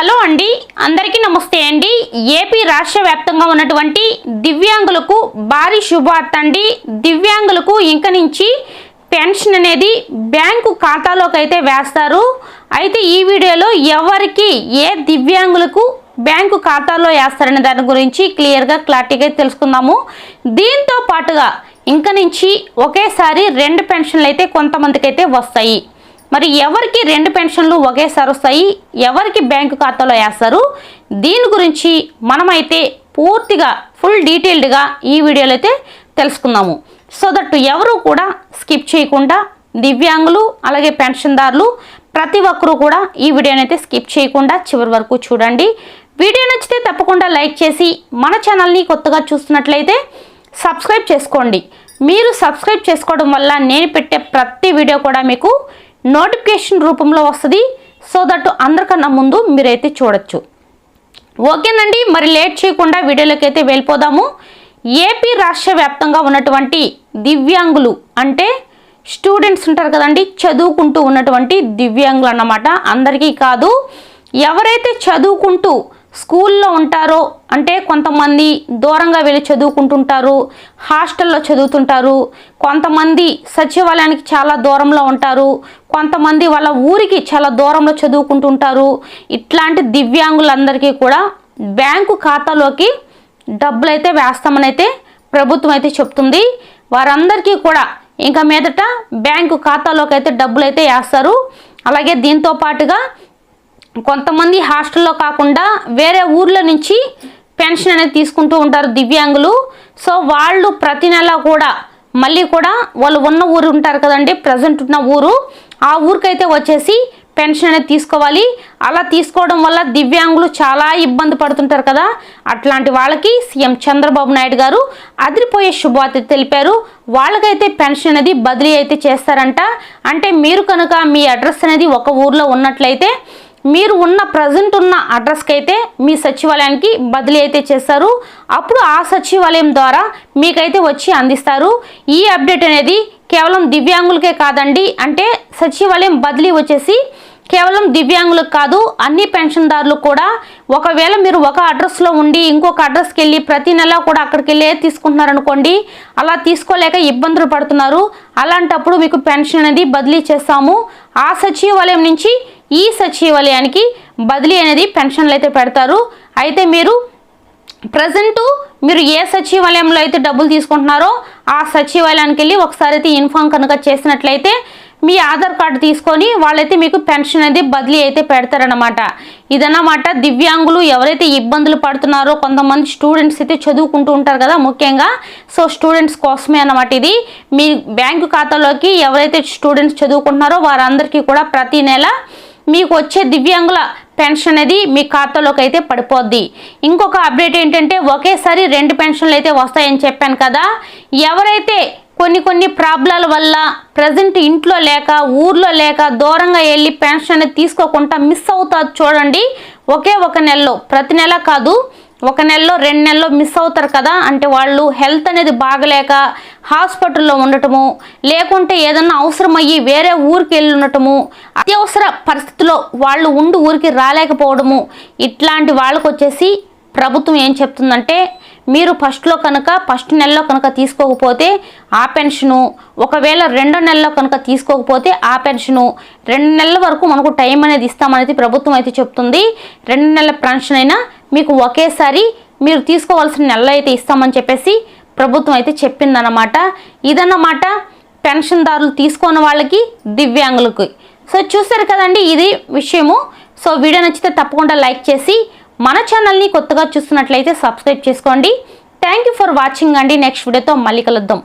Hello అండి. అందరికీ నమస్తే అండి. ఏపీ రాష్ట్ర వ్యాప్తంగా ఉన్నటువంటి దివ్యాంగులకు భారీ శుభార్త అండి. దివ్యాంగులకు ఇంక నుంచి పెన్షన్ అనేది బ్యాంకు ఖాతాలోకి అయితే వేస్తారు. అయితే ఈ వీడియోలో ఎవరికి ఏ దివ్యాంగులకు బ్యాంకు ఖాతాలో వేస్తారనే దాని గురించి క్లియర్గా క్లారిటీగా తెలుసుకుందాము. దీంతో పాటుగా ఇంక నుంచి ఒకేసారి రెండు పెన్షన్లు అయితే కొంతమందికి అయితే వస్తాయి. మరి ఎవరికి రెండు పెన్షన్లు ఒకేసారి వస్తాయి? ఎవరికి బ్యాంకు ఖాతాలో వేస్తారు? దీని గురించి మనమైతే పూర్తిగా ఫుల్ డీటెయిల్డ్గా ఈ వీడియోలో అయితే తెలుసుకుందాము. సో దట్ ఎవరు కూడా స్కిప్ చేయకుండా దివ్యాంగులు అలాగే పెన్షన్దారులు ప్రతి ఒక్కరూ కూడా ఈ వీడియోని అయితే స్కిప్ చేయకుండా చివరి వరకు చూడండి. వీడియో నచ్చితే తప్పకుండా లైక్ చేసి మన ఛానల్ని కొత్తగా చూస్తున్నట్లయితే సబ్స్క్రైబ్ చేసుకోండి. మీరు సబ్స్క్రైబ్ చేసుకోవడం వల్ల నేను పెట్టే ప్రతి వీడియో కూడా మీకు నోటిఫికేషన్ రూపంలో వస్తుంది. సో దట్ అందరికన్నా ముందు మీరైతే చూడొచ్చు. ఓకేనండి మరి లేట్ చేయకుండా వీడియోలోకి అయితే వెళ్ళిపోదాము. ఏపీ రాష్ట్ర వ్యాప్తంగా ఉన్నటువంటి దివ్యాంగులు అంటే స్టూడెంట్స్ ఉంటారు కదండి చదువుకుంటూ ఉన్నటువంటి దివ్యాంగులు అన్నమాట. అందరికీ కాదు ఎవరైతే చదువుకుంటూ స్కూల్లో ఉంటారో అంటే కొంతమంది దూరంగా వెళ్ళి చదువుకుంటుంటారు హాస్టల్లో చదువుతుంటారు కొంతమంది సచివాలయానికి చాలా దూరంలో ఉంటారు కొంతమంది వాళ్ళ ఊరికి చాలా దూరంలో చదువుకుంటుంటారు. ఇట్లాంటి దివ్యాంగులందరికీ కూడా బ్యాంకు ఖాతాలోకి డబ్బులు అయితే వేస్తామని అయితే ప్రభుత్వం అయితే చెప్తుంది. వారందరికీ కూడా ఇంకా మీదట బ్యాంకు ఖాతాలోకి అయితే డబ్బులు అయితే వేస్తారు. అలాగే దీంతో పాటుగా కొంతమంది హాస్టల్లో కాకుండా వేరే ఊర్ల నుంచి పెన్షన్ అనేది తీసుకుంటూ ఉంటారు దివ్యాంగులు. సో వాళ్ళు ప్రతి నెల కూడా మళ్ళీ కూడా వాళ్ళు ఉన్న ఊరు ఉంటారు కదండి ప్రజెంట్ ఉన్న ఊరు ఆ ఊరికైతే వచ్చేసి పెన్షన్ అనేది తీసుకోవాలి. అలా తీసుకోవడం వల్ల దివ్యాంగులు చాలా ఇబ్బంది పడుతుంటారు కదా. అట్లాంటి వాళ్ళకి సీఎం చంద్రబాబు నాయుడు గారు అదిరిపోయే శుభవార్త తెలిపారు. వాళ్ళకైతే పెన్షన్ అనేది బదిలీ అయితే చేస్తారంట. అంటే మీరు కనుక మీ అడ్రస్ అనేది ఒక ఊర్లో ఉన్నట్లయితే మీరు ఉన్న ప్రజెంట్ ఉన్న అడ్రస్కి అయితే మీ సచివాలయానికి బదిలీ అయితే చేస్తారు. అప్పుడు ఆ సచివాలయం ద్వారా మీకైతే వచ్చి అందిస్తారు. ఈ అప్డేట్ అనేది కేవలం దివ్యాంగులకే కాదండి అంటే సచివాలయం బదిలీ వచ్చేసి కేవలం దివ్యాంగులకు కాదు అన్ని పెన్షన్దారులు కూడా ఒకవేళ మీరు ఒక అడ్రస్లో ఉండి ఇంకొక అడ్రస్కి వెళ్ళి ప్రతి నెల కూడా అక్కడికి వెళ్ళే తీసుకుంటున్నారనుకోండి అలా తీసుకోలేక ఇబ్బందులు పడుతున్నారు. అలాంటప్పుడు మీకు పెన్షన్ అనేది బదిలీ చేస్తాము. ఆ సచివాలయం నుంచి ఈ సచివాలయానికి బదిలీ అనేది పెన్షన్లు అయితే పెడతారు. అయితే మీరు ప్రజెంటు మీరు ఏ సచివాలయంలో అయితే డబ్బులు తీసుకుంటున్నారో ఆ సచివాలయానికి వెళ్ళి ఒకసారి అయితే ఇన్ఫామ్ కనుక చేసినట్లయితే మీ ఆధార్ కార్డు తీసుకొని వాళ్ళైతే మీకు పెన్షన్ అనేది బదిలీ అయితే పెడతారనమాట ఇదన్నమాట దివ్యాంగులు ఎవరైతే ఇబ్బందులు పడుతున్నారో కొంతమంది స్టూడెంట్స్ అయితే చదువుకుంటూ ఉంటారు కదా ముఖ్యంగా. సో స్టూడెంట్స్ కోసమే అన్నమాట ఇది. మీ బ్యాంకు ఖాతాలోకి ఎవరైతే స్టూడెంట్స్ చదువుకుంటున్నారో వారందరికీ కూడా ప్రతి నెల మీకు వచ్చే దివ్యాంగుల పెన్షన్ అనేది మీ ఖాతాలోకి అయితే పడిపోద్ది. ఇంకొక అప్డేట్ ఏంటంటే ఒకేసారి రెండు పెన్షన్లు అయితే వస్తాయని చెప్పాను కదా. ఎవరైతే కొన్ని కొన్ని ప్రాబ్లాల వల్ల ప్రజెంట్ ఇంట్లో లేక ఊర్లో లేక దూరంగా వెళ్ళి పెన్షన్ అనేది తీసుకోకుండా మిస్ అవుతుంది చూడండి. ఒకే ఒక నెలలో ప్రతి నెల కాదు ఒక నెలలో రెండు నెలలో మిస్ అవుతారు కదా? అంటే వాళ్ళు హెల్త్ అనేది బాగలేక హాస్పిటల్లో ఉండటము లేకుంటే ఏదన్నా అవసరం అయ్యి వేరే ఊరికి వెళ్ళి ఉండటము అత్యవసర పరిస్థితిలో వాళ్ళు ఉండి ఊరికి రాలేకపోవడము ఇట్లాంటి వాళ్ళకు వచ్చేసి ప్రభుత్వం ఏం చెప్తుందంటే మీరు ఫస్ట్లో కనుక ఫస్ట్ నెలలో కనుక తీసుకోకపోతే ఆ పెన్షను ఒకవేళ రెండో నెలలో కనుక తీసుకోకపోతే ఆ పెన్షను రెండు నెలల వరకు మనకు టైం అనేది ఇస్తామనేది ప్రభుత్వం అయితే చెప్తుంది. రెండు నెలల పెన్షన్ అయినా మీకు ఒకేసారి మీరు తీసుకోవాల్సిన నెలలో అయితే ఇస్తామని చెప్పేసి ప్రభుత్వం అయితే చెప్పిందన్నమాట. ఇదన్నమాట పెన్షన్దారులు తీసుకున్న వాళ్ళకి దివ్యాంగులకి. సో చూసారు కదండి ఇది విషయము. సో వీడియో నచ్చితే తప్పకుండా లైక్ చేసి మన ఛానల్ని కొత్తగా చూస్తున్నట్లయితే సబ్స్క్రైబ్ చేసుకోండి. థ్యాంక్ యూ ఫర్ వాచింగ్ అండి. నెక్స్ట్ వీడియోతో మళ్ళీ కలుద్దాం.